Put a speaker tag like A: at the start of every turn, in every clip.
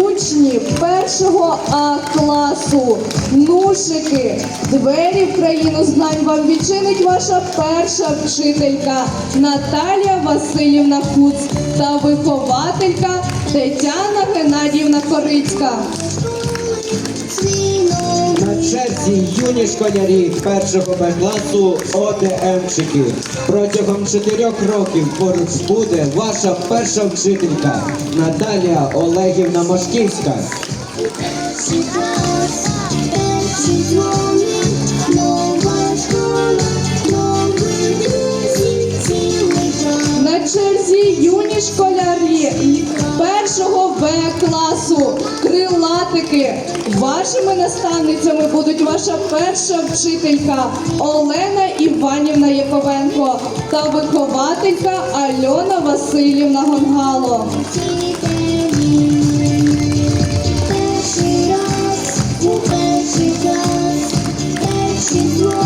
A: учні першого А класу, нушики. Двері в країну знань вам відчинить ваша перша вчителька Наталія Васильівна Куц та вихователька Тетяна Геннадіївна Корицька.
B: На черзі юні школярі першого Б класу ОДМчики. Протягом чотирьох років поруч буде ваша перша вчителька Наталія Олегівна
C: клас.
A: На черзі юні школярі першого В класу, крилатики. Вашими наставницями будуть ваша перша вчителька Олена Іванівна Яковенко та вихователька Альона Васильівна Гонгало.
C: Перший раз у перший клас, перший дзвоник,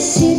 C: у